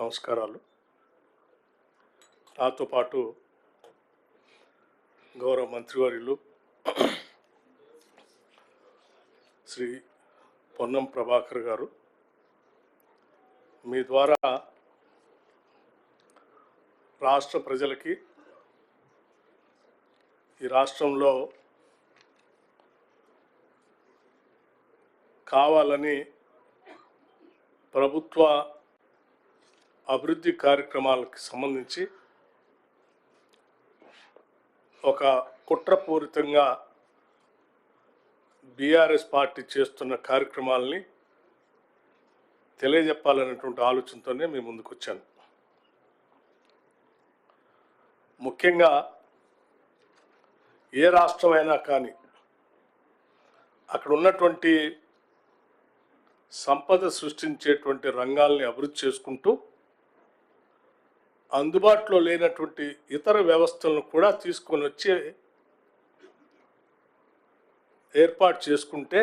నమస్కారాలు. నాతో పాటు గౌరవ మంత్రివర్యులు శ్రీ పొన్నం ప్రభాకర్ గారు. మీ ద్వారా రాష్ట్ర ప్రజలకి ఈ రాష్ట్రంలో కావాలని ప్రభుత్వ అభివృద్ధి కార్యక్రమాలకు సంబంధించి ఒక కుట్రపూరితంగా బీఆర్ఎస్ పార్టీ చేస్తున్న కార్యక్రమాలని తెలియజెప్పాలనేటువంటి ఆలోచనతోనే మీ ముందుకు వచ్చాను ముఖ్యంగా ఏ రాష్ట్రమైనా కానీ అక్కడ ఉన్నటువంటి సంపద సృష్టించేటువంటి రంగాల్ని అభివృద్ధి చేసుకుంటూ అందుబాటులో లేనటువంటి ఇతర వ్యవస్థలను కూడా తీసుకొని వచ్చి ఏర్పాటు చేసుకుంటే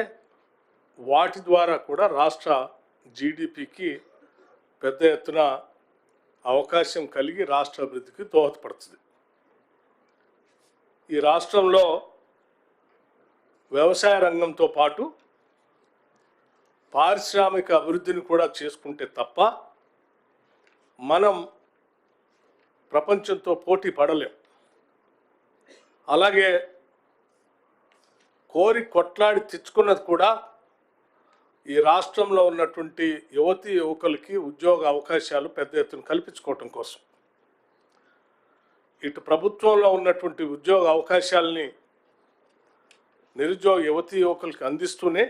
వాటి ద్వారా కూడా రాష్ట్ర జీడిపికి పెద్ద ఎత్తున అవకాశం కలిగి రాష్ట్ర అభివృద్ధికి దోహదపడుతుంది. ఈ రాష్ట్రంలో వ్యవసాయ రంగంతో పాటు పారిశ్రామిక అభివృద్ధిని కూడా చేసుకుంటే తప్ప మనం ప్రపంచంతో పోటీ పడలేం. అలాగే కోరి కొట్లాడి తెచ్చుకున్నది కూడా ఈ రాష్ట్రంలో ఉన్నటువంటి యువతి యువకులకి ఉద్యోగ అవకాశాలు పెద్ద ఎత్తున కల్పించుకోవటం కోసం. ఇటు ప్రభుత్వంలో ఉన్నటువంటి ఉద్యోగ అవకాశాలని నిరుద్యోగ యువతి యువకులకి అందిస్తూనే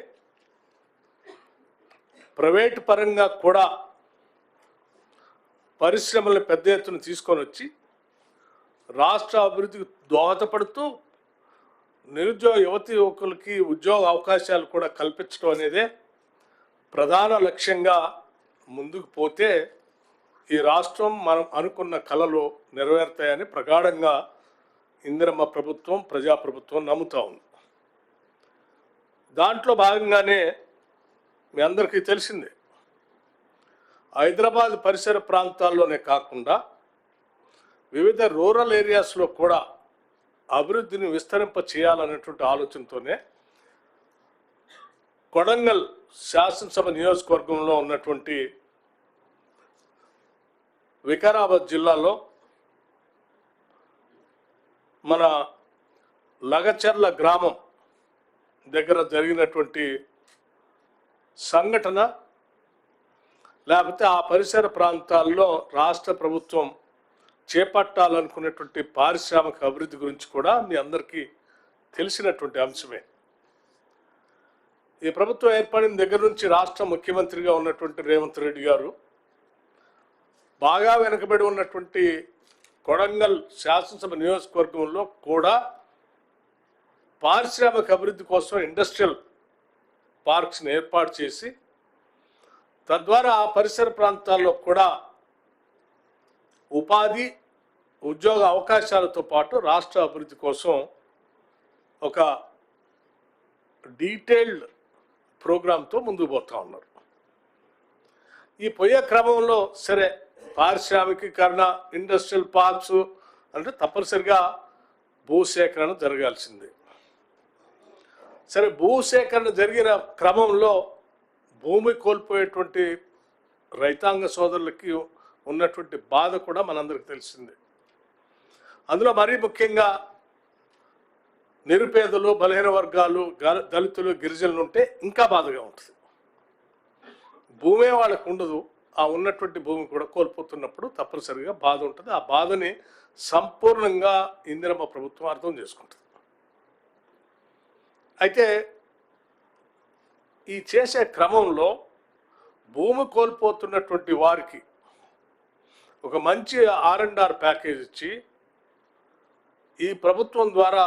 ప్రైవేట్ పరంగా కూడా పరిశ్రమలను పెద్ద ఎత్తున తీసుకొని వచ్చి రాష్ట్ర అభివృద్ధికి దోహదపడుతూ నిరుద్యోగ యువతి యువకులకి ఉద్యోగ అవకాశాలు కూడా కల్పించడం అనేదే ప్రధాన లక్ష్యంగా ముందుకు పోతే ఈ రాష్ట్రం మనం అనుకున్న కళలు నెరవేరుతాయని ప్రగాఢంగా ఇందిరమ్మ ప్రభుత్వం ప్రజాప్రభుత్వం నమ్ముతా ఉంది. దాంట్లో భాగంగానే మీ అందరికీ తెలిసిందే హైదరాబాద్ పరిసర ప్రాంతాల్లోనే కాకుండా వివిధ రూరల్ ఏరియాస్లో కూడా అభివృద్ధిని విస్తరింప చేయాలనేటువంటి ఆలోచనతోనే కొడంగల్ శాసనసభ నియోజకవర్గంలో ఉన్నటువంటి వికారాబాద్ జిల్లాలో మన లగచర్ల గ్రామం దగ్గర జరిగినటువంటి సంఘటన లేకపోతే ఆ పరిసర ప్రాంతాల్లో రాష్ట్ర ప్రభుత్వం చేపట్టాలనుకునేటువంటి పారిశ్రామిక అభివృద్ధి గురించి కూడా మీ అందరికీ తెలిసినటువంటి అంశమే. ఈ ప్రభుత్వం ఏర్పడిన దగ్గర నుంచి రాష్ట్ర ముఖ్యమంత్రిగా ఉన్నటువంటి రేవంత్ రెడ్డి గారు బాగా వెనుకబడి ఉన్నటువంటి కొడంగల్ శాసనసభ నియోజకవర్గంలో కూడా పారిశ్రామిక అభివృద్ధి కోసం ఇండస్ట్రియల్ పార్క్స్ని ఏర్పాటు చేసి తద్వారా ఆ పరిసర ప్రాంతాల్లో కూడా ఉపాధి ఉద్యోగ అవకాశాలతో పాటు రాష్ట్ర అభివృద్ధి కోసం ఒక డీటెయిల్డ్ ప్రోగ్రాంతో ముందుకు పోతా ఉన్నారు. ఈ పోయే క్రమంలో సరే పారిశ్రామికీకరణ ఇండస్ట్రియల్ పార్క్స్ అంటే తప్పనిసరిగా భూసేకరణ జరగాల్సిందే. సరే భూసేకరణ జరిగిన క్రమంలో భూమి కోల్పోయేటువంటి రైతాంగ సోదరులకి ఉన్నటువంటి బాధ కూడా మనందరికి తెలిసిందే. అందులో మరీ ముఖ్యంగా నిరుపేదలు బలహీన వర్గాలు గ- దళితులు గిరిజనులు ఉంటే ఇంకా బాధగా ఉంటుంది. భూమే వాళ్ళకు ఉండదు. ఆ ఉన్నటువంటి భూమి కూడా కోల్పోతున్నప్పుడు తప్పనిసరిగా బాధ ఉంటుంది. ఆ బాధని సంపూర్ణంగా ఇందిరమ్మ ప్రభుత్వం అర్థం చేసుకుంటుంది. అయితే ఈ చేసే క్రమంలో భూమి కోల్పోతున్నటువంటి వారికి ఒక మంచి ఆర్ అండ్ ఆర్ ప్యాకేజ్ ఇచ్చి ఈ ప్రభుత్వం ద్వారా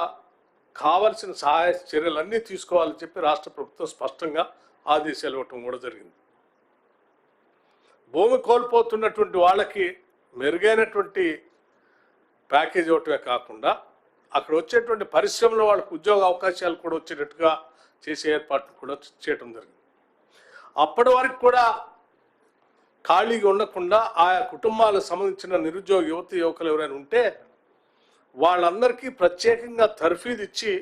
కావలసిన సహాయ చర్యలన్నీ తీసుకోవాలని చెప్పి రాష్ట్ర ప్రభుత్వం స్పష్టంగా ఆదేశాలు ఇవ్వటం కూడా జరిగింది. భూమి కోల్పోతున్నటువంటి వాళ్ళకి మెరుగైనటువంటి ప్యాకేజ్ ఇవ్వటమే కాకుండా అక్కడ వచ్చేటువంటి పరిశ్రమలో వాళ్ళకు ఉద్యోగ అవకాశాలు కూడా వచ్చేటట్టుగా చేసే ఏర్పాట్లు కూడా చేయటం జరిగింది. అప్పటి వరకు కూడా ఖాళీగా ఉండకుండా ఆయా కుటుంబాలకు సంబంధించిన నిరుద్యోగ యువతి యువకులు ఎవరైనా ఉంటే వాళ్ళందరికీ ప్రత్యేకంగా తర్ఫీదు ఇచ్చి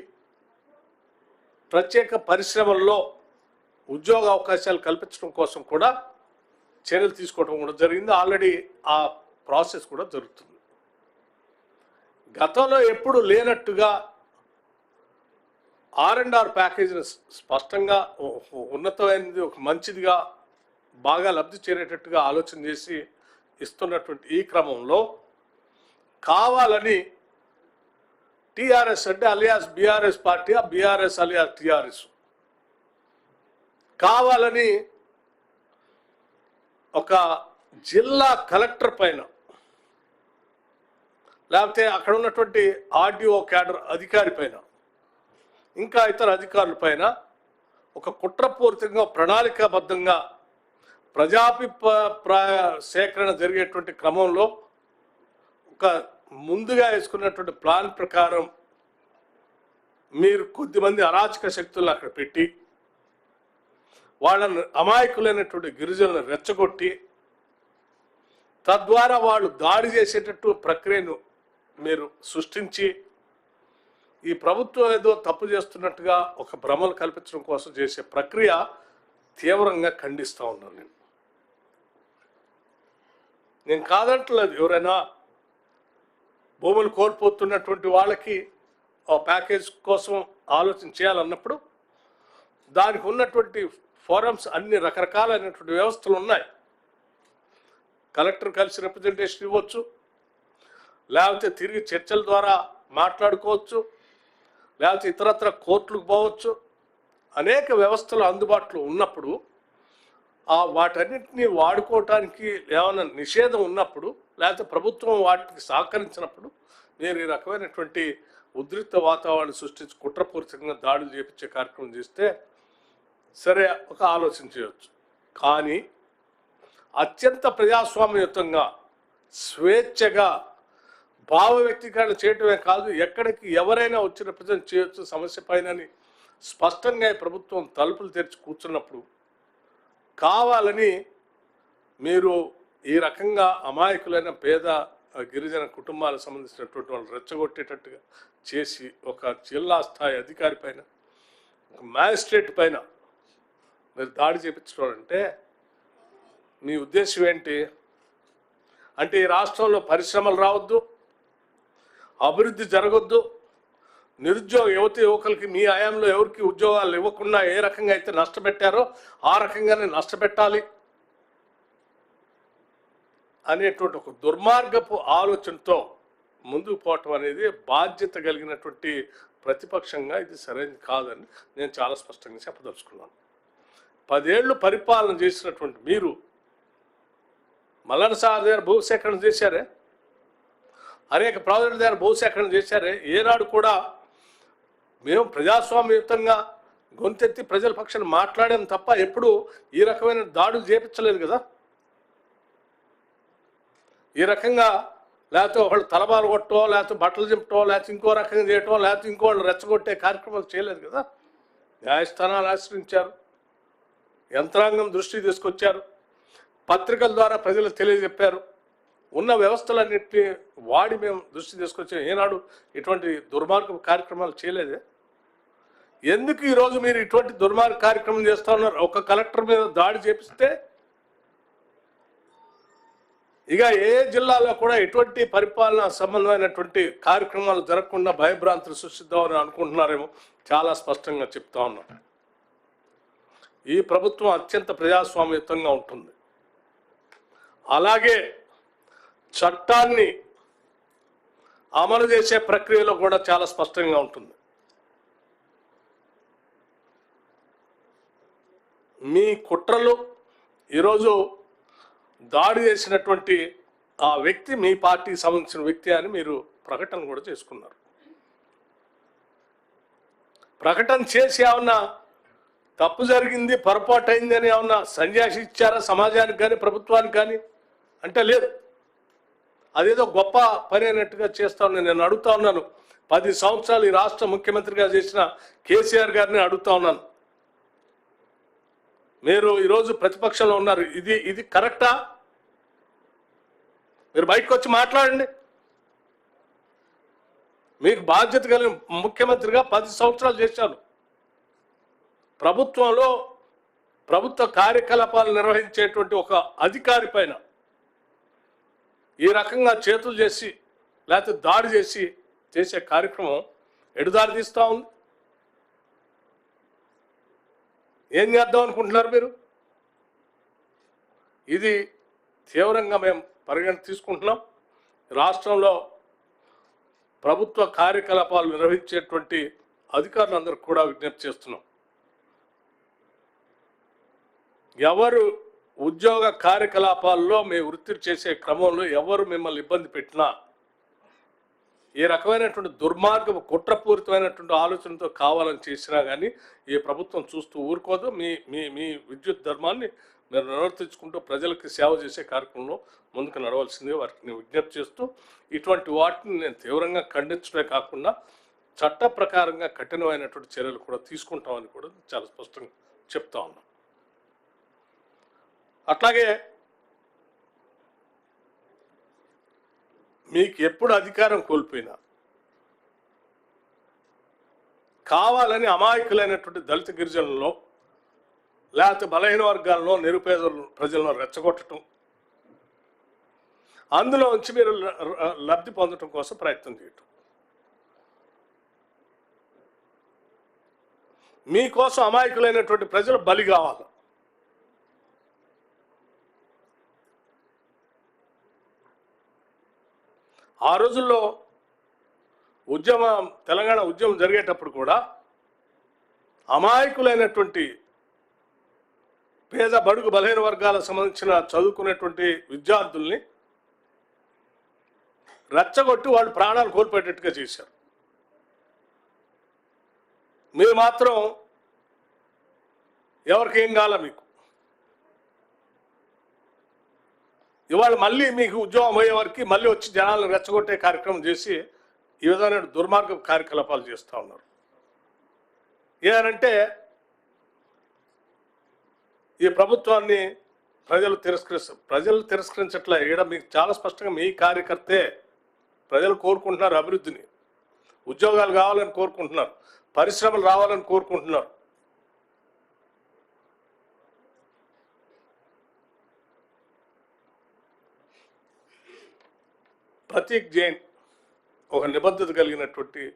ప్రత్యేక పరిశ్రమల్లో ఉద్యోగ అవకాశాలు కల్పించడం కోసం కూడా చర్యలు తీసుకోవడం కూడా జరిగింది. ఆల్రెడీ ఆ ప్రాసెస్ కూడా జరుగుతుంది. గతంలో ఎప్పుడు లేనట్టుగా ఆర్ అండ్ ఆర్ ప్యాకేజీని స్పష్టంగా ఉన్నతమైనది ఒక మంచిదిగా బాగా లబ్ధి చేరేటట్టుగా ఆలోచన చేసి ఇస్తున్నటువంటి ఈ క్రమంలో కావాలని టిఆర్ఎస్ అంటే అలియాస్ బీఆర్ఎస్ పార్టీ ఆ బీఆర్ఎస్ అలియాస్ టిఆర్ఎస్ కావాలని ఒక జిల్లా కలెక్టర్ పైన లేకపోతే అక్కడ ఉన్నటువంటి ఆర్డీఓ క్యాడర్ అధికారి పైన ఇంకా ఇతర అధికారుల పైన ఒక కుట్రపూరితంగా ప్రణాళికాబద్ధంగా ప్రజాభిప్రాయ సేకరణ జరిగేటువంటి క్రమంలో ఒక ముందుగా వేసుకున్నటువంటి ప్లాన్ ప్రకారం మీరు కొద్దిమంది అరాచక శక్తులను అక్కడ పెట్టి వాళ్ళను అమాయకులైనటువంటి గిరిజనులను రెచ్చగొట్టి తద్వారా వాళ్ళు దాడి చేసేటట్టు ప్రక్రియను మీరు సృష్టించి ఈ ప్రభుత్వం ఏదో తప్పు చేస్తున్నట్టుగా ఒక భ్రమలు కల్పించడం కోసం చేసే ప్రక్రియ తీవ్రంగా ఖండిస్తూ ఉన్నాను నేను. నేను కాదంటలేదు ఎవరైనా భూములు కోల్పోతున్నటువంటి వాళ్ళకి ఆ ప్యాకేజ్ కోసం ఆలోచన చేయాలన్నప్పుడు దానికి ఉన్నటువంటి ఫోరమ్స్ అన్ని రకరకాలైనటువంటి వ్యవస్థలు ఉన్నాయి. కలెక్టర్ కలిసి రిప్రజెంటేషన్ ఇవ్వచ్చు లేకపోతే తిరిగి చర్చల ద్వారా మాట్లాడుకోవచ్చు లేకపోతే ఇతరత్ర కోర్టులకు పోవచ్చు. అనేక వ్యవస్థలు అందుబాటులో ఉన్నప్పుడు ఆ వాటన్నిటిని వాడుకోవటానికి ఏమైనా నిషేధం ఉన్నప్పుడు లేకపోతే ప్రభుత్వం వాటికి సహకరించినప్పుడు మీరు ఈ రకమైనటువంటి ఉద్రిక్త వాతావరణం సృష్టించి కుట్రపూరితంగా దాడులు చేపించే కార్యక్రమం చేస్తే సరే ఒక ఆలోచన చేయవచ్చు కానీ అత్యంత ప్రజాస్వామ్యయుతంగా స్వేచ్ఛగా భావ వ్యక్తీకరణ చేయటమే కాదు ఎక్కడికి ఎవరైనా వచ్చి రిప్రజెంట్ చేయొచ్చు సమస్య పైనని స్పష్టంగా ప్రభుత్వం తలుపులు తెరిచి కూర్చున్నప్పుడు కావాలని మీరు ఈ రకంగా అమాయకులైన పేద గిరిజన కుటుంబాలకు సంబంధించినటువంటి వాళ్ళు రెచ్చగొట్టేటట్టుగా చేసి ఒక జిల్లా స్థాయి అధికారి పైన ఒక మ్యాజిస్ట్రేట్ పైన మీరు దాడి చేపించడం అంటే మీ ఉద్దేశం ఏంటి? అంటే ఈ రాష్ట్రంలో పరిశ్రమలు రావద్దు అభివృద్ధి జరగొద్దు. నిరుద్యోగ యువతి యువకులకి మీ ఆయాంలో ఎవరికి ఉద్యోగాలు ఇవ్వకుండా ఏ రకంగా అయితే నష్టపెట్టారో ఆ రకంగానే నష్టపెట్టాలి అనేటువంటి ఒక దుర్మార్గపు ఆలోచనతో ముందుకు పోవటం అనేది బాధ్యత కలిగినటువంటి ప్రతిపక్షంగా ఇది సరైనది కాదని నేను చాలా స్పష్టంగా చెప్పదలుచుకున్నాను. పదేళ్ళు పరిపాలన చేసినటువంటి మీరు మల్లన్న దగ్గర భూసేకరణ చేశారే? అనేక ప్రాజెక్టుల దగ్గర భూసేకరణ చేశారే. ఏనాడు కూడా మేము ప్రజాస్వామ్యయుతంగా గొంతెత్తి ప్రజల పక్షాన్ని మాట్లాడాం తప్ప ఎప్పుడు ఈ రకమైన దాడులు చేపించలేదు కదా. ఈ రకంగా లేకపోతే ఒకళ్ళు తలబాలు కొట్టో లేకపోతే బట్టలు చింపటో లేకపోతే ఇంకో రకంగా చేయటం లేకపోతే ఇంకోళ్ళు రెచ్చగొట్టే కార్యక్రమాలు చేయలేదు కదా. న్యాయస్థానాలు ఆశ్రయించారు. యంత్రాంగం దృష్టి తీసుకొచ్చారు. పత్రికల ద్వారా ప్రజలకు తెలియజెప్పారు. ఉన్న వ్యవస్థలన్నింటినీ వాడి మేము దృష్టి తీసుకొచ్చి. ఏనాడు ఇటువంటి దుర్మార్గ కార్యక్రమాలు చేయలేదే. ఎందుకు ఈరోజు మీరు ఇటువంటి దుర్మార్గ కార్యక్రమం చేస్తా ఉన్నారు? ఒక కలెక్టర్ మీద దాడి చేపిస్తే ఇక ఏ జిల్లాలో కూడా ఎటువంటి పరిపాలన సంబంధమైనటువంటి కార్యక్రమాలు జరగకుండా భయభ్రాంతులు సృష్టిద్దామని అనుకుంటున్నారేమో చాలా స్పష్టంగా చెప్తా ఉన్నాం. ఈ ప్రభుత్వం అత్యంత ప్రజాస్వామ్యతంగా ఉంటుంది. అలాగే చట్టాన్ని అమలు చేసే ప్రక్రియలో కూడా చాలా స్పష్టంగా ఉంటుంది. మీ కుట్రలు ఈరోజు దాడి చేసినటువంటి ఆ వ్యక్తి మీ పార్టీకి సంబంధించిన వ్యక్తి అని మీరు ప్రకటన కూడా చేసుకున్నారు. ప్రకటన చేసి ఏమన్నా తప్పు జరిగింది పొరపాటు అయింది అని ఏమన్నా సన్యాసి ఇచ్చారా? సమాజానికి కానీ ప్రభుత్వానికి కానీ? అంటే లేదు. అదేదో గొప్ప పని అయినట్టుగా చేస్తా ఉన్నాను నేను అడుగుతా ఉన్నాను. పది సంవత్సరాలు ఈ రాష్ట్ర ముఖ్యమంత్రిగా చేసిన కేసీఆర్ గారిని అడుగుతా ఉన్నాను. మీరు ఈరోజు ప్రతిపక్షంలో ఉన్నారు. ఇది ఇది కరెక్టా? మీరు బయటకు వచ్చి మాట్లాడండి. మీకు బాధ్యత కలిగిన ముఖ్యమంత్రిగా పది సంవత్సరాలు చేశాను. ప్రభుత్వంలో ప్రభుత్వ కార్యకలాపాలు నిర్వహించేటువంటి ఒక అధికారి పైన ఈ రకంగా చేతులు చేసి లేకపోతే దాడి చేసి చేసే కార్యక్రమం ఎడుదారి తీస్తూ ఉంది. ఏం చేద్దాం అనుకుంటున్నారు మీరు? ఇది తీవ్రంగా మేము పరిగణ తీసుకుంటున్నాం. రాష్ట్రంలో ప్రభుత్వ కార్యకలాపాలు నిర్వహించేటువంటి అధికారులందరికీ కూడా విజ్ఞప్తి చేస్తున్నాం. ఎవరు ఉద్యోగ కార్యకలాపాల్లో మీ వృత్తి చేసే క్రమంలో ఎవరు మిమ్మల్ని ఇబ్బంది పెట్టినా ఏ రకమైనటువంటి దుర్మార్గం కుట్రపూరితమైనటువంటి ఆలోచనతో కావాలని చేసినా కానీ ఈ ప్రభుత్వం చూస్తూ ఊరుకోదు. మీ మీ మీ విద్యుత్ ధర్మాన్ని మీరు నిర్వర్తించుకుంటూ ప్రజలకు సేవ చేసే కార్యక్రమంలో ముందుకు నడవలసిందిగా వారికి విజ్ఞప్తి చేస్తూ ఇటువంటి వాటిని నేను తీవ్రంగా ఖండించడమే కాకుండా చట్ట ప్రకారంగా కఠినమైనటువంటి చర్యలు కూడా తీసుకుంటామని కూడా చాలా స్పష్టంగా చెప్తా ఉన్నాం. అట్లాగే మీకు ఎప్పుడు అధికారం కోల్పోయినా కావాలని అమాయకులైనటువంటి దళిత గిరిజనుల్లో లేకపోతే బలహీన వర్గాల్లో నిరుపేద ప్రజలను రెచ్చగొట్టడం అందులో నుంచి మీరు ల- లబ్ధి పొందడం కోసం ప్రయత్నం చేయటం. మీకోసం అమాయకులైనటువంటి ప్రజలు బలి కావాలి. ఆ రోజుల్లో ఉద్యమం తెలంగాణ ఉద్యమం జరిగేటప్పుడు కూడా అమాయకులైనటువంటి పేద బడుగు బలహీన వర్గాలకు సంబంధించిన చదువుకునేటువంటి విద్యార్థుల్ని రెచ్చగొట్టి వాళ్ళు ప్రాణాలు కోల్పోయేటట్టుగా చేశారు. మీరు మాత్రం ఎవరికి ఏం కావాలా మీకు. ఇవాళ మళ్ళీ మీకు ఉద్యోగం అయ్యే వరకు మళ్ళీ వచ్చి జనాలను రెచ్చగొట్టే కార్యక్రమం చేసి ఈ విధమైన దుర్మార్గ కార్యకలాపాలు చేస్తూ ఉన్నారు. ఏదంటే ఈ ప్రభుత్వాన్ని ప్రజలు తిరస్కరిస్త ప్రజలు తిరస్కరించట్లే. ఇక్కడ మీకు చాలా స్పష్టంగా మీ కార్యకర్తే ప్రజలు కోరుకుంటున్నారు అభివృద్ధిని. ఉద్యోగాలు కావాలని కోరుకుంటున్నారు. పరిశ్రమలు రావాలని కోరుకుంటున్నారు. ప్రతీక్ జైన్ ఒక నిబద్ధత కలిగినటువంటి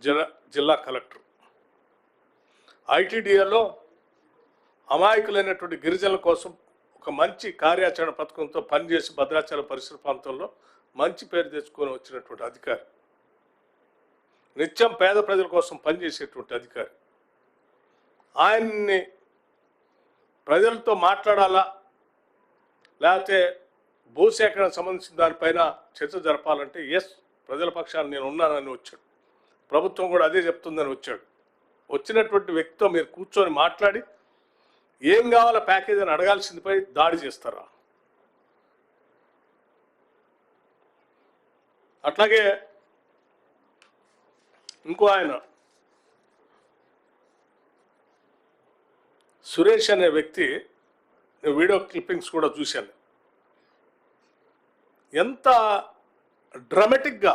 జిల్లా జిల్లా కలెక్టర్. ఐటీడీఏలో అమాయకులైనటువంటి గిరిజనుల కోసం ఒక మంచి కార్యాచరణ పథకంతో పనిచేసి భద్రాచల పరిసర ప్రాంతంలో మంచి పేరు తెచ్చుకొని వచ్చినటువంటి అధికారి. నిత్యం పేద ప్రజల కోసం పనిచేసేటువంటి అధికారి. ఆయన్ని ప్రజలతో మాట్లాడాలా? లేకపోతే భూసేకరణ సంబంధించిన దానిపైన చర్చ జరపాలంటే ఎస్ ప్రజల పక్షాన్ని నేను ఉన్నానని వచ్చాడు. ప్రభుత్వం కూడా అదే చెప్తుందని వచ్చాడు. వచ్చినటువంటి వ్యక్తితో మీరు కూర్చొని మాట్లాడి ఏం కావాలో ప్యాకేజ్ అని అడగాల్సిందిపై దాడి చేస్తారా? అట్లాగే ఇంకో ఆయన సురేష్ అనే వ్యక్తి నేను వీడియో క్లిప్పింగ్స్ కూడా చూశాను. ఎంత డ్రమాటిక్గా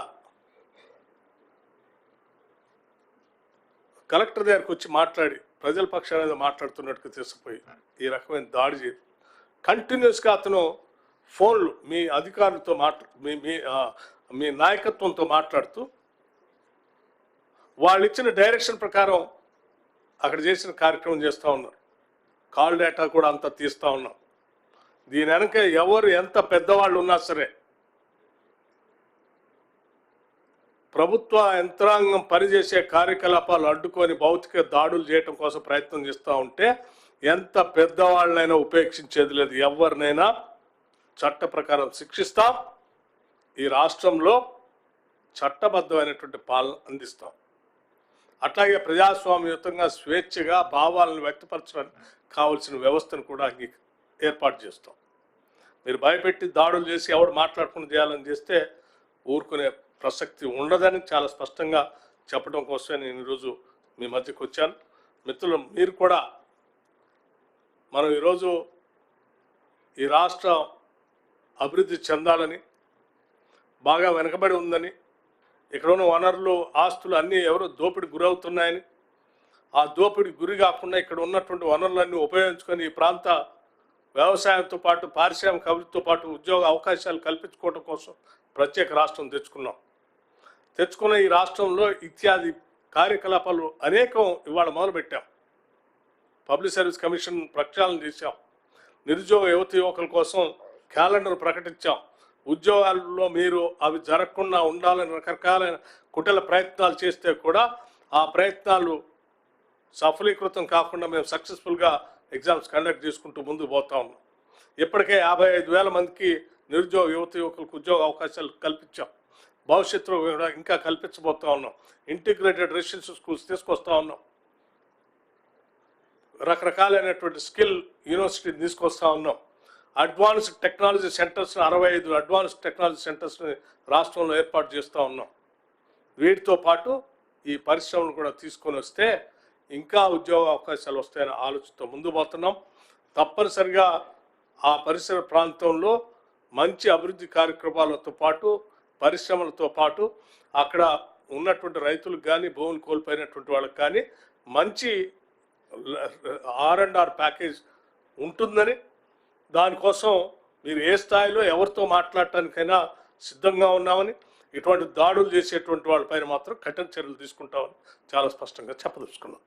కలెక్టర్ దగ్గరికి వచ్చి మాట్లాడి ప్రజల పక్షాన ఏదో మాట్లాడుతున్నట్టుగా తీసుకుపోయి ఈ రకమైన దాడి చేసి కంటిన్యూస్గా అతను ఫోన్లు మీ అధికారులతో మాట్లా మీ మీ మీ నాయకత్వంతో మాట్లాడుతూ వాళ్ళు ఇచ్చిన డైరెక్షన్ ప్రకారం అక్కడ చేసిన కార్యక్రమం చేస్తూ ఉన్నారు. కాల్ డేటా కూడా అంతా తీస్తూ ఉన్నాం. దీని వెనక ఎవరు ఎంత పెద్దవాళ్ళు ఉన్నా సరే ప్రభుత్వ యంత్రాంగం పనిచేసే కార్యకలాపాలు అడ్డుకొని భౌతిక దాడులు చేయటం కోసం ప్రయత్నం చేస్తూ ఉంటే ఎంత పెద్దవాళ్ళనైనా ఉపేక్షించేది లేదు. ఎవరినైనా చట్ట ప్రకారం శిక్షిస్తాం. ఈ రాష్ట్రంలో చట్టబద్ధమైనటువంటి పాలన అందిస్తాం. అట్లాగే ప్రజాస్వామ్యయుతంగా స్వేచ్ఛగా భావాలను వ్యక్తపరచడానికి కావలసిన వ్యవస్థను కూడా అంగీ- ఏర్పాటు చేస్తాం. మీరు భయపెట్టి దాడులు చేసి ఎవడు మాట్లాడకుండా చేయాలని చేస్తే ఊరుకునే ప్రసక్తి ఉండదని చాలా స్పష్టంగా చెప్పడం కోసమే నేను ఈరోజు మీ మధ్యకు వచ్చాను. మిత్రులు మీరు కూడా మనం ఈరోజు ఈ రాష్ట్రం అభివృద్ధి చెందాలని బాగా వెనకబడి ఉందని ఇక్కడ ఉన్న వనరులు ఆస్తులు అన్నీ ఎవరో దోపిడి గురవుతున్నాయని ఆ దోపిడి గురి కాకుండా ఇక్కడ ఉన్నటువంటి వనరులన్నీ ఉపయోగించుకొని ఈ ప్రాంత వ్యవసాయంతో పాటు పారిశ్రామిక అభివృద్ధితో పాటు ఉద్యోగ అవకాశాలు కల్పించుకోవడం కోసం ప్రత్యేక రాష్ట్రం తెచ్చుకున్నాం. తెచ్చుకున్న ఈ రాష్ట్రంలో ఇత్యాది కార్యకలాపాలు అనేకం ఇవాళ మొదలుపెట్టాం. పబ్లిక్ సర్వీస్ కమిషన్ ప్రక్షాళన చేశాం. నిరుద్యోగ యువత యువకుల కోసం క్యాలెండర్ ప్రకటించాం. ఉద్యోగాల్లో మీరు అవి జరగకుండా ఉండాలని రకరకాలైన కుటల ప్రయత్నాలు చేస్తే కూడా ఆ ప్రయత్నాలు సఫలీకృతం కాకుండా మేము సక్సెస్ఫుల్గా ఎగ్జామ్స్ కండక్ట్ చేసుకుంటూ ముందుకు పోతా ఉన్నాం. ఇప్పటికే యాభై ఐదు వేల మందికి నిరుద్యోగ యువత యువకులకు ఉద్యోగ అవకాశాలు కల్పించాం. భవిష్యత్తులో కూడా ఇంకా కల్పించబోతా ఉన్నాం. ఇంటిగ్రేటెడ్ రెసిడెన్షియల్ స్కూల్స్ తీసుకొస్తా ఉన్నాం. రకరకాలైనటువంటి స్కిల్ యూనివర్సిటీ తీసుకొస్తా ఉన్నాం. అడ్వాన్స్డ్ టెక్నాలజీ సెంటర్స్ అరవై ఐదు అడ్వాన్స్డ్ టెక్నాలజీ సెంటర్స్ని రాష్ట్రంలో ఏర్పాటు చేస్తూ ఉన్నాం. వీటితో పాటు ఈ పరిశ్రమను కూడా తీసుకొని వస్తే ఇంకా ఉద్యోగ అవకాశాలు వస్తాయనే ఆలోచనతో ముందు పోతున్నాం. తప్పనిసరిగా ఆ పరిసర ప్రాంతంలో మంచి అభివృద్ధి కార్యక్రమాలతో పాటు పరిశ్రమలతో పాటు అక్కడ ఉన్నటువంటి రైతులకు కానీ భూములు కోల్పోయినటువంటి వాళ్ళకి కానీ మంచి ఆర్ అండ్ ఆర్ ప్యాకేజ్ ఉంటుందని దానికోసం మీరు ఏ స్థాయిలో ఎవరితో మాట్లాడటానికైనా సిద్ధంగా ఉన్నామని ఇటువంటి దాడులు చేసేటువంటి వాళ్ళపైన మాత్రం కఠిన చర్యలు తీసుకుంటామని చాలా స్పష్టంగా చెప్పదలుచుకున్నాం.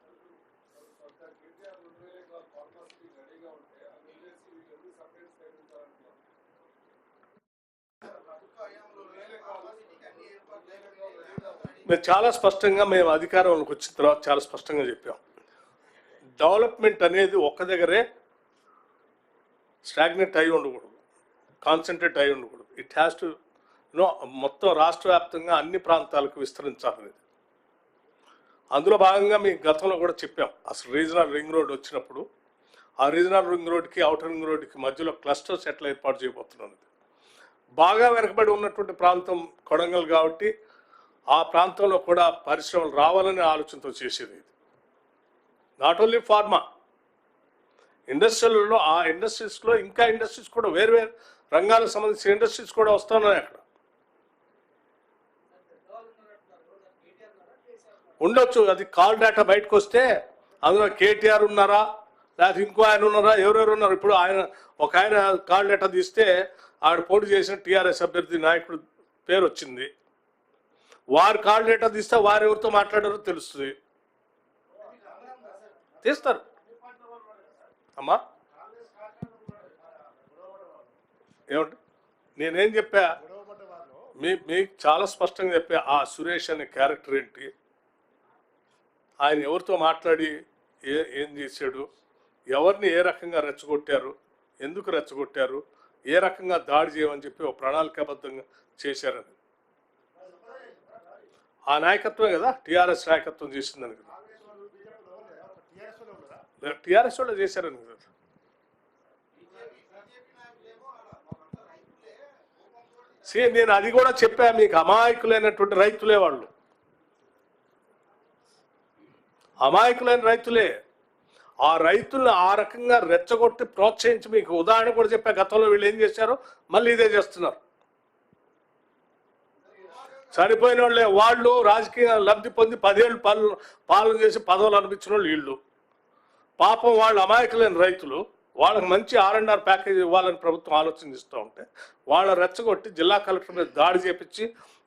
మేము చాలా స్పష్టంగా మేము అధికారంలోకి వచ్చిన తర్వాత చాలా స్పష్టంగా చెప్పాం. డెవలప్మెంట్ అనేది ఒక్క దగ్గరే స్టాగ్నెట్ అయి ఉండకూడదు. కాన్సన్ట్రేట్ అయి ఉండకూడదు. ఇట్ హ్యాస్ టు యూనో మొత్తం రాష్ట్ర వ్యాప్తంగా అన్ని ప్రాంతాలకు విస్తరించాలనేది. అందులో భాగంగా మీ గతంలో కూడా చెప్పాం. అసలు రీజనల్ రింగ్ రోడ్ వచ్చినప్పుడు ఆ రీజనల్ రింగ్ రోడ్కి అవుటర్ రింగ్ రోడ్కి మధ్యలో క్లస్టర్స్ ఎట్లా ఏర్పాటు చేయబోతున్నాను బాగా వెనకబడి ఉన్నటువంటి ప్రాంతం కొడంగల్ కాబట్టి ఆ ప్రాంతంలో కూడా పరిశ్రమలు రావాలనే ఆలోచనతో చేసేది ఇది. నాట్ ఓన్లీ ఫార్మా ఇండస్ట్రీలలో ఆ ఇండస్ట్రీస్లో ఇంకా ఇండస్ట్రీస్ కూడా వేరు వేరు రంగాలకు సంబంధించిన ఇండస్ట్రీస్ కూడా వస్తున్నాయి అక్కడ. ఉండొచ్చు అది కాల్ డేటా బయటకు వస్తే అందులో కేటీఆర్ ఉన్నారా లేకపోతే ఇంకో ఆయన ఉన్నారా ఎవరెవరు ఉన్నారు? ఇప్పుడు ఆయన ఒక ఆయన కాల్ డేటా తీస్తే ఆడ పోటీ చేసిన టీఆర్ఎస్ అభ్యర్థి నాయకుడు పేరు వచ్చింది. వారు కాల్ డేటా తీస్తే వారు ఎవరితో మాట్లాడారో తెలుస్తుంది. తీస్తారు. అమ్మా. ఏమండి? నేనేం చెప్పా? మీ మీకు చాలా స్పష్టంగా చెప్పా ఆ సురేష్ అనే క్యారెక్టర్ ఏంటి? ఆయన ఎవరితో మాట్లాడి ఏ ఏం చేశాడు? ఎవరిని ఏ రకంగా రెచ్చగొట్టారు? ఎందుకు రెచ్చగొట్టారు? ఏ రకంగా దాడి చేయమని చెప్పి ఒక ప్రణాళికాబద్ధంగా చేశారని. ఆ నాయకత్వమే కదా? టీఆర్ఎస్ నాయకత్వం చేసిందని కదా. టీఆర్ఎస్ వాళ్ళు చేశారని కదా? సే నేను అది కూడా చెప్పా మీకు అమాయకులైనటువంటి రైతులే వాళ్ళు. అమాయకులైన రైతులే. ఆ రైతులను ఆ రకంగా రెచ్చగొట్టి ప్రోత్సహించి మీకు ఉదాహరణ కూడా చెప్పా గతంలో వీళ్ళు ఏం చేశారో? మళ్ళీ ఇదే చేస్తున్నారు. చనిపోయిన వాళ్ళే వాళ్ళు రాజకీయ లబ్ధి పొంది పదేళ్ళు పాలన పాలన చేసి పదవులు అనిపించిన వాళ్ళు. వీళ్ళు పాపం వాళ్ళు అమాయకులైన రైతులు. వాళ్ళకి మంచి ఆర్ఎన్ఆర్ ప్యాకేజ్ ఇవ్వాలని ప్రభుత్వం ఆలోచనిస్తూ ఉంటే వాళ్ళ రెచ్చగొట్టి జిల్లా కలెక్టర్ మీద దాడి చేపించి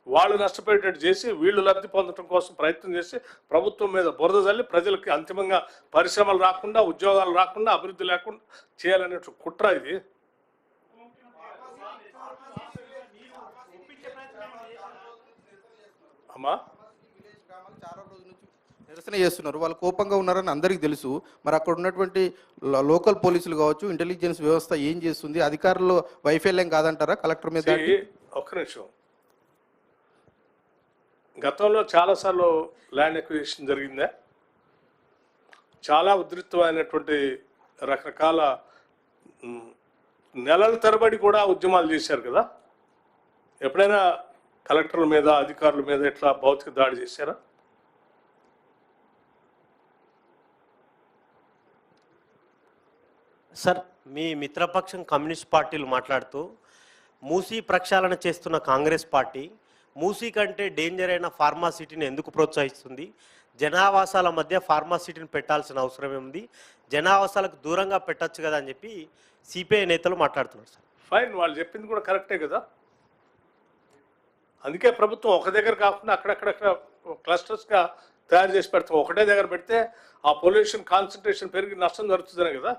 వాళ్ళు నష్టపోయేటట్టు చేసి వీళ్ళు లబ్ధి పొందడం కోసం ప్రయత్నం చేసి ప్రభుత్వం మీద బురద చల్లి ప్రజలకి అంతిమంగా పరిశ్రమలు రాకుండా ఉద్యోగాలు రాకుండా అభివృద్ధి లేకుండా చేయాలనే కుట్ర ఇది. అమ్మా. చాలా రోజుల నుంచి నిరసన చేస్తున్నారు. వాళ్ళు కోపంగా ఉన్నారని అందరికీ తెలుసు. మరి అక్కడ ఉన్నటువంటి లోకల్ పోలీసులు కావచ్చు ఇంటెలిజెన్స్ వ్యవస్థ ఏం చేస్తుంది అధికారులు వైఫల్యం కాదంటారా కలెక్టర్ మీద? ఒక్క నిమిషం. గతంలో చాలాసార్లు ల్యాండ్ ఎక్విజిషన్ జరిగిందా? చాలా ఉధృతమైనటువంటి రకరకాల నెలల తరబడి కూడా ఉద్యమాలు చేశారు కదా? ఎప్పుడైనా కలెక్టర్ల మీద అధికారుల మీద ఇట్లా భౌతిక దాడి చేశారా? సార్ మీ మిత్రపక్షం కమ్యూనిస్ట్ పార్టీలు మాట్లాడుతూ మూసీ ప్రక్షాళన చేస్తున్న కాంగ్రెస్ పార్టీ మూసీ కంటే డేంజర్ అయిన ఫార్మా సిటీని ఎందుకు ప్రోత్సహిస్తుంది? జనావాసాల మధ్య ఫార్మా సిటీని పెట్టాల్సిన అవసరం ఉంది జనావాసాలకు దూరంగా పెట్టచ్చు కదా అని చెప్పి సిపిఐ నేతలు మాట్లాడుతున్నారు సార్. ఫైన్ వాళ్ళు చెప్పింది కూడా కరెక్టే కదా? అందుకే ప్రభుత్వం ఒక దగ్గర కాకుండా అక్కడక్కడక్కడ క్లస్టర్స్గా తయారు చేసి పెడతాం. ఒకటే దగ్గర పెడితే ఆ పొల్యూషన్ కాన్సన్ట్రేషన్ పెరిగి నష్టం జరుగుతుందనే కదా?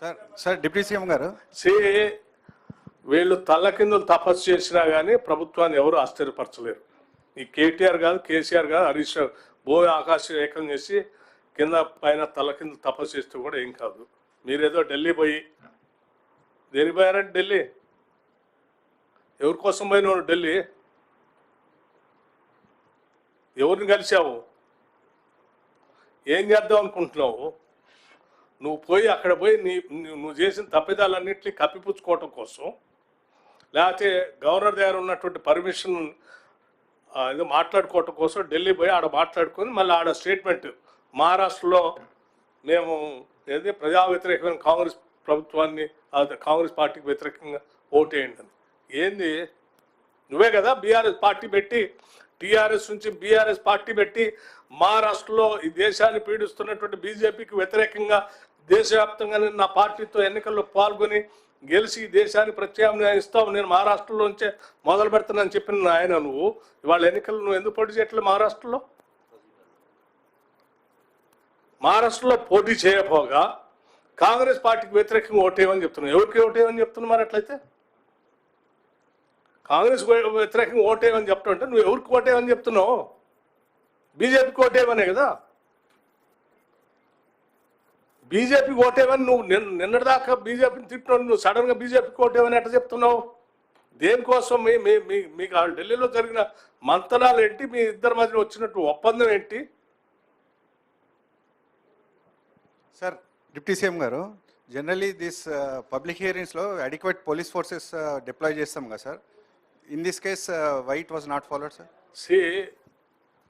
సార్ సార్ డిప్యూటీ సీఎం గారు. సే వీళ్ళు తల్ల కిందలు తపస్సు చేసినా కానీ ప్రభుత్వాన్ని ఎవరు ఆశ్చర్యపరచలేరు. ఈ కేటీఆర్ కాదు కేసీఆర్ కాదు హరీష్ రావు భూమి ఆకాశం ఏకం చేసి కింద పైన తల కింద తపస్సు చేస్తే కూడా ఏం కాదు. మీరేదో ఢిల్లీ పోయి దేని పోయారంటే ఢిల్లీ? ఎవరి కోసం పోయినావు ఢిల్లీ? ఎవరిని కలిసావు ఏం చేద్దాం అనుకుంటున్నావు? నువ్వు పోయి అక్కడ పోయి నీ నువ్వు చేసిన తప్పిదాలన్నింటినీ కప్పిపుచ్చుకోవటం కోసం లేకపోతే గవర్నర్ దగ్గర ఉన్నటువంటి పర్మిషన్ ఏదో మాట్లాడుకోవటం కోసం ఢిల్లీ పోయి ఆడ మాట్లాడుకొని మళ్ళీ ఆడ స్టేట్మెంట్ మహారాష్ట్రలో మేము ఏది ప్రజా వ్యతిరేకమైన కాంగ్రెస్ ప్రభుత్వాన్ని కాంగ్రెస్ పార్టీకి వ్యతిరేకంగా ఓటేయండి అని. ఏంది? నువ్వే కదా బీఆర్ఎస్ పార్టీ పెట్టి టీఆర్ఎస్ నుంచి బీఆర్ఎస్ పార్టీ పెట్టి మహారాష్ట్రలో ఈ దేశాన్ని పీడిస్తున్నటువంటి బీజేపీకి వ్యతిరేకంగా దేశవ్యాప్తంగా నేను నా పార్టీతో ఎన్నికల్లో పాల్గొని గెలిచి ఈ దేశాన్ని ప్రత్యామ్నాయం ఇస్తావు. నేను మహారాష్ట్రలోంచే మొదలు పెడతానని చెప్పిన ఆయన నువ్వు. ఇవాళ ఎన్నికలు నువ్వు ఎందుకు పోటీ చేయట్లేదు మహారాష్ట్రలో? మహారాష్ట్రలో పోటీ చేయకపోగా కాంగ్రెస్ పార్టీకి వ్యతిరేకంగా ఓటేయమని చెప్తున్నావు ఎవరికి ఓటేయమని చెప్తున్నారు మరి అట్లయితే? కాంగ్రెస్ వ్యతిరేకంగా ఓటేయమని చెప్తుంటే నువ్వు ఎవరికి ఓటేయమని చెప్తున్నావు? బీజేపీకి ఓటేయమనే కదా? బీజేపీకి ఓటేవని నువ్వు నిన్న నిన్నటిదాకా బీజేపీని తిట్టినావు నువ్వు సడన్గా బీజేపీకి ఓటేయమని ఎట్లా చెప్తున్నావు? దేనికోసం మీ మీ మీకు ఢిల్లీలో జరిగిన మంతనాలు ఏంటి మీ ఇద్దరి మధ్య వచ్చినట్టు ఒప్పందం ఏంటి? సార్ డిప్యూటీ సీఎం గారు జనరలీ దిస్ పబ్లిక్ హియరింగ్స్లో అడిక్వేట్ పోలీస్ ఫోర్సెస్ డిప్లాయ్ చేస్తాం కదా sir. In this case what was not followed sir see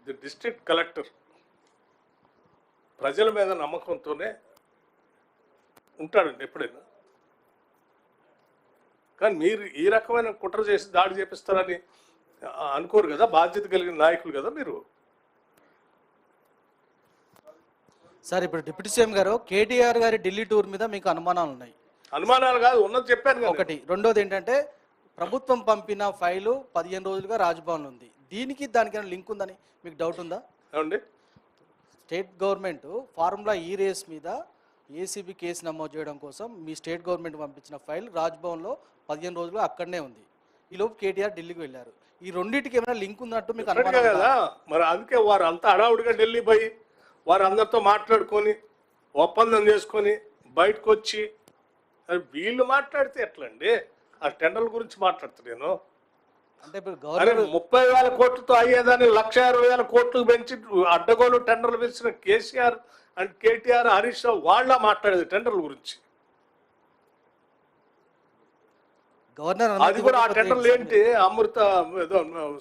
the district collector ప్రజల మీద నమ్మకంతోనే ఉంటాడండి ఎప్పుడైనా. కానీ మీరు ఈ రకమైన కుట్ర చేసి దాడి చేపిస్తారని అనుకోరు కదా బాధ్యత కలిగిన నాయకులు కదా మీరు. సార్ ఇప్పుడు డిప్యూటీ సీఎం గారు కేటీఆర్ గారి ఢిల్లీ టూర్ మీద మీకు అనుమానాలు ఉన్నాయి అనుమానాలు కాదు ఉన్నది చెప్పాను ఒకటి. రెండోది ఏంటంటే ప్రభుత్వం పంపిన ఫైలు పదిహేను రోజులుగా రాజ్భవన్ ఉంది. దీనికి దానికైనా లింక్ ఉందని మీకు డౌట్ ఉందా? ఏమండి? స్టేట్ గవర్నమెంట్ ఫార్ములా ఈ రేస్ మీద ఏసీబీ కేసు నమోదు చేయడం కోసం మీ స్టేట్ గవర్నమెంట్ పంపించిన ఫైల్ రాజ్భవన్లో పదిహేను రోజులు అక్కడనే ఉంది. ఈలోపు కేటీఆర్ ఢిల్లీకి వెళ్ళారు. ఈ రెండింటికి ఏమైనా లింక్ ఉన్నట్టు మీకు? కదా మరి అందుకే వారు అంతా హడావుడిగా ఢిల్లీ పోయి వారు అందరితో మాట్లాడుకొని ఒప్పందం చేసుకొని బయటకు వచ్చి వీళ్ళు మాట్లాడితే ఎట్లండి? ఆ టెండర్ల గురించి మాట్లాడుతా నేను. అంటే ఇప్పుడు ముప్పై వేల కోట్లతో అయ్యేదాన్ని లక్ష ఇరవై వేల కోట్లు పెంచి అడ్డగోలు టెండర్లు పిలిచిన కేసీఆర్ అండ్ కేటీఆర్ హరీష్ రావు వాళ్ళ మాట్లాడేది టెండర్ల గురించి. గవర్నర్ అది కూడా ఆ టెండర్లు ఏంటి? అమృత ఏదో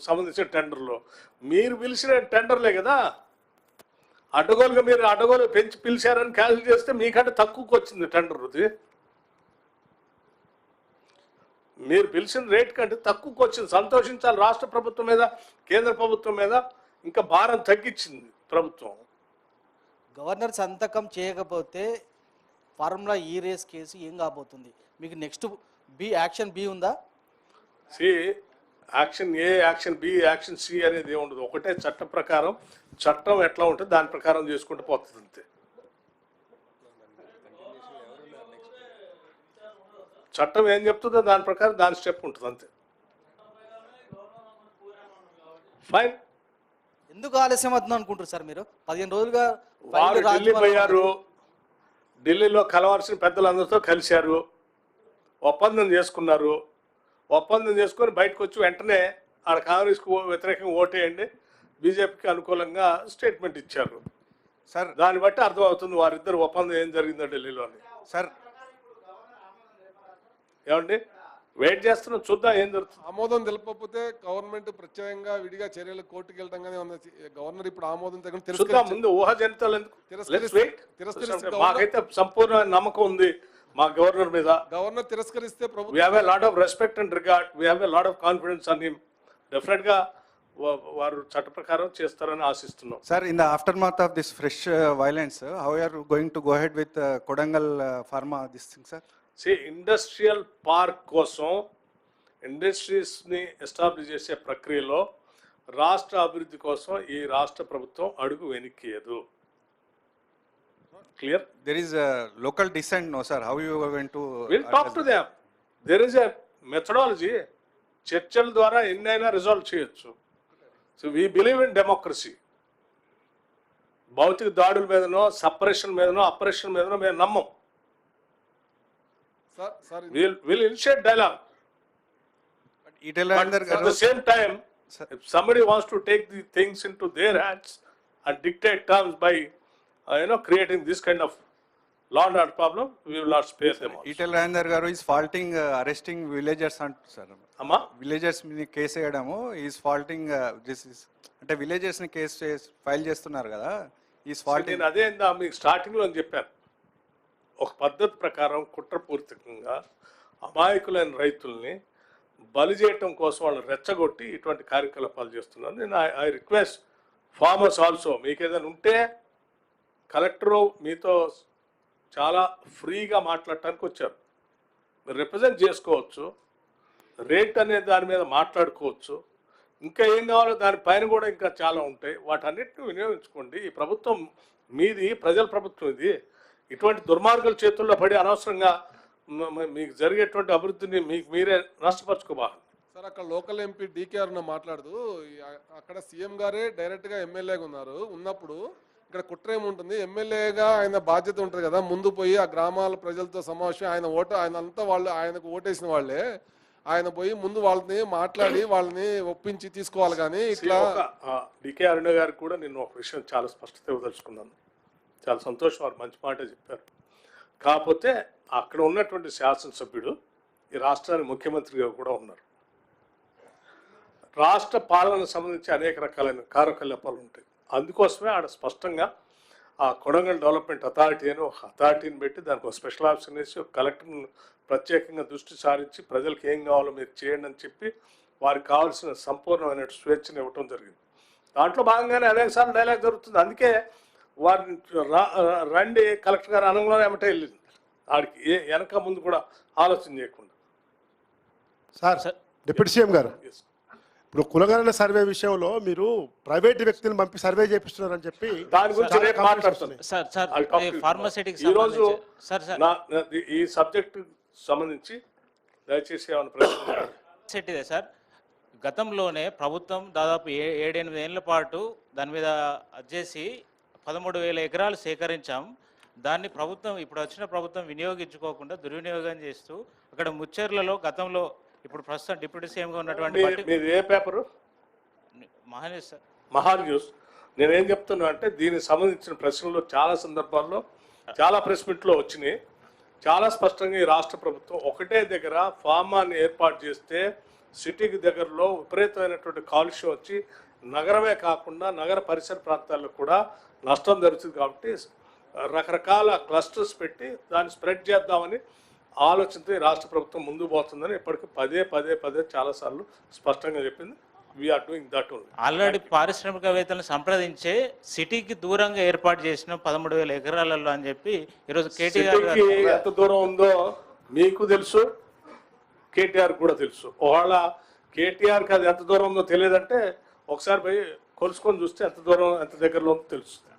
సంబంధించిన టెండర్లు. మీరు పిలిచిన టెండర్లే కదా? అడ్డగోలుగా మీరు అడ్డగోలు పెంచి పిలిచారని క్యాన్సిల్ చేస్తే మీకంటే తక్కువకి వచ్చింది టెండర్ ఇది మీరు పిలిచిన రేట్ కంటే తక్కువకి వచ్చింది. సంతోషించాలి రాష్ట్ర ప్రభుత్వం మీద కేంద్ర ప్రభుత్వం మీద. ఇంకా భారం తగ్గించింది ప్రభుత్వం. గవర్నర్ సంతకం చేయకపోతే ఫార్ములా ఈ రేస్ కేసు ఏం కాబోతుంది? మీకు నెక్స్ట్ బి యాక్షన్ బి ఉందా? C action A action B action C అనేది ఏమి ఉండదు ఒకటే చట్టం ప్రకారం చట్టం ఎట్లా ఉంటుంది దాని ప్రకారం చేసుకుంటూ పోతుంది అంతే. చట్టం ఏం చెప్తుందో దాని ప్రకారం దాని స్టెప్ ఉంటుంది అంతే. ఫైన్ ఎందుకు ఆలస్యం అవుతుంది అనుకుంటారు సార్ మీరు? పదిహేను రోజులుగా వారు ఢిల్లీ పోయారు ఢిల్లీలో కలవాల్సిన పెద్దలందరితో కలిశారు. ఒప్పందం చేసుకున్నారు. ఒప్పందం చేసుకొని బయటకు వచ్చి వెంటనే ఆడ కాంగ్రెస్కు వ్యతిరేకంగా ఓటేయండి. బీజేపీకి అనుకూలంగా స్టేట్మెంట్ ఇచ్చారు. సార్ దాన్ని బట్టి అర్థమవుతుంది వారిద్దరు ఒప్పందం ఏం జరిగిందో ఢిల్లీలో సార్ ఏమండి? వెయిట్ చేస్తున్నాం చూద్దాం ఏం జరుగుతుంది. ఆమోదం తెలపకపోతే గవర్నమెంట్ ప్రత్యేకంగా విడిగా చర్యలు కోర్టుకు వెళ్ళటం కానీ ఉంది. గవర్నర్ ఇప్పుడు ఆమోదం తెగ చూద్దాం తిరస్కరించి ముందు ఊహాజనితాలు ఎందుకు? మాకైతే సంపూర్ణ నమ్మకం ఉంది. మా గవర్నర్ మీద. గవర్నర్ తిరస్కరిస్తే వీ ప్రభుత్వం have a lot of respect and regard we have a lot of confidence అని డెఫినెట్గా వా- వారు చట్ట ప్రకారం చేస్తారని ఆశిస్తున్నాం. Of this fresh uh, violence, uh, how are you going to go ahead with uh, Kodangal uh, Pharma, this thing, sir? See industrial park కోసం ఇండస్ట్రీస్ని ఎస్టాబ్లిష్ చేసే ప్రక్రియలో రాష్ట్ర అభివృద్ధి కోసం ఈ రాష్ట్ర ప్రభుత్వం అడుగు వెనక్కియదు Clear There is a local dissent, no, sir? How you are going to? Will talk to them there is a methodology చర్చల ద్వారా ఎన్నైనా రిజాల్వ్ చేయొచ్చు so we believe in democracy భౌతిక దాడుల మీదనో సపరేషన్ మీదనో అపరేషన్ మీదనో మేము నమ్మం sir sir will will initiate dialogue Itel But Rander at the garu, same time, Sir. if somebody wants to take the things into their hands and dictate terms by, uh, you know, creating this kind of law and order problem, we will not spare them also. Garu is faulting uh, arresting villagers and, sir. అమ్మా villagers మీద case వేయడము is faulting this is అంటే విలేజర్స్ని case file చేస్తున్నారు కదా is faulting నేను అదే ఇందా మీకు స్టార్టింగ్లో అని చెప్పాను ఒక పద్ధతి ప్రకారం కుట్రపూరితంగా అమాయకులైన రైతుల్ని బలి చేయటం కోసం వాళ్ళు రెచ్చగొట్టి ఇటువంటి కార్యకలాపాలు చేస్తున్నారు నేను ఐ రిక్వెస్ట్ ఫార్మర్స్ ఆల్సో మీకు ఏదైనా ఉంటే కలెక్టరు మీతో చాలా ఫ్రీగా మాట్లాడటానికి వచ్చారు. మీరు రిప్రజెంట్ చేసుకోవచ్చు. రేట్ అనే దాని మీద మాట్లాడుకోవచ్చు. ఇంకా ఏం కావాలో దానిపైన కూడా ఇంకా చాలా ఉంటాయి. వాటన్నిటిని వినియోగించుకోండి. ఈ ప్రభుత్వం మీది ప్రజల ప్రభుత్వం ఇది. ఇటువంటి దుర్మార్గుల చేతుల్లో పడి అనవసరంగా మీకు జరిగేటువంటి అభివృద్ధిని మీకు మీరే నష్టపరచుకోబాకండి. సార్ అక్కడ లోకల్ ఎంపీ డీకేఆర్ మాట్లాడుతూ అక్కడ సీఎం గారే డైరెక్ట్గా ఎమ్మెల్యేగా ఉన్నారు. ఉన్నప్పుడు ఇక్కడ కుట్ర ఏముంటుంది? ఎమ్మెల్యేగా ఆయన బాధ్యత ఉంటుంది కదా. ముందు పోయి ఆ గ్రామాల ప్రజలతో సమావేశం ఆయన ఓటు ఆయన అంతా వాళ్ళు ఆయనకు ఓటేసిన వాళ్ళే. ఆయన పోయి ముందు వాళ్ళని మాట్లాడి వాళ్ళని ఒప్పించి తీసుకోవాలి కానీ ఇట్లా డికే అరుణ గారికి కూడా నేను ఒక విషయం చాలా స్పష్టత ఇవ్వదలుచుకున్నాను. చాలా సంతోషం వారు మంచి మాట చెప్పారు. కాకపోతే అక్కడ ఉన్నటువంటి శాసనసభ్యుడు ఈ రాష్ట్రానికి ముఖ్యమంత్రిగా కూడా ఉన్నారు. రాష్ట్ర పాలనకు సంబంధించి అనేక రకాలైన కార్యకలాపాలు ఉంటాయి. అందుకోసమే ఆడ స్పష్టంగా ఆ కొడంగల్ డెవలప్మెంట్ అథారిటీ అని ఒక అథారిటీని పెట్టి దానికి ఒక స్పెషల్ ఆఫీసర్ వేసి ఒక కలెక్టర్ని ప్రత్యేకంగా దృష్టి సారించి ప్రజలకు ఏం కావాలో మీరు చేయండి అని చెప్పి వారికి కావాల్సిన సంపూర్ణమైన స్వేచ్ఛను ఇవ్వటం జరిగింది. దాంట్లో భాగంగానే అనేకసార్లు డైలాగ్ జరుగుతుంది. అందుకే వారిని రా- రండి కలెక్టర్ గారు అనుగుణంగా ఏమంటే వెళ్ళింది. ఆడికి ఏ వెనక ముందు కూడా ఆలోచన చేయకుండా. సార్ డిప్యూటీ సీఎం గారు. Yes. ఇప్పుడు కులగణన సర్వే విషయంలో మీరు ప్రైవేట్ వ్యక్తిని పంపి సర్వే చేపిస్తున్నారని చెప్పి దాని గురించి రేపు. ఈరోజు సార్ సార్. నా నా- ఈ సబ్జెక్ట్ సంబంధించి దయచేసి ఏమైనా ప్రశ్న ఉంటే. సెట్ ఇదే సార్. గతంలోనే ప్రభుత్వం దాదాపు ఏ ఏడెనిమిది ఏళ్ళ పాటు దాని మీద చేసి పదమూడు వేల ఎకరాలు సేకరించాం. దాన్ని ప్రభుత్వం ఇప్పుడు వచ్చిన ప్రభుత్వం వినియోగించుకోకుండా దుర్వినియోగం చేస్తూ అక్కడ ముచ్చెర్లలో గతంలో ఇప్పుడు ప్రస్తుతం డిప్యూటీ సీఎంగా ఉన్నటువంటి మీ- బట్టి మీది ఏ పేపరు? సార్. మహాన్ న్యూస్. నేనేం చెప్తున్నా అంటే దీనికి సంబంధించిన ప్రశ్నలు చాలా సందర్భాల్లో చాలా ప్రెస్ మీట్లో వచ్చినాయి. చాలా స్పష్టంగా ఈ రాష్ట్ర ప్రభుత్వం ఒకటే దగ్గర ఫార్మాన్ని ఏర్పాటు చేస్తే సిటీకి దగ్గరలో విపరీతమైనటువంటి కాలుష్యం వచ్చి నగరమే కాకుండా నగర పరిసర ప్రాంతాల్లో కూడా నష్టం జరుగుతుంది కాబట్టి రకరకాల క్లస్టర్స్ పెట్టి దాన్ని స్ప్రెడ్ చేద్దామని ఆలోచనతో రాష్ట్ర ప్రభుత్వం ముందుకు పోతుందని ఇప్పటికీ పదే పదే పదే చాలాసార్లు స్పష్టంగా చెప్పింది. We're doing that only already పారిశ్రామికవేత్తలను సంప్రదించే సిటీకి దూరంగా ఏర్పాటు చేసిన పదమూడు వేల ఎకరాలలో అని చెప్పి ఈరోజు కేటీఆర్ ఎంత దూరం ఉందో మీకు తెలుసు కేటీఆర్ కూడా తెలుసు. ఒకవేళ కేటీఆర్కి అది ఎంత దూరం ఉందో తెలియదంటే ఒకసారి పోయి కొలుసుకొని చూస్తే ఎంత దూరం ఎంత దగ్గరలో ఉందో తెలుస్తుంది.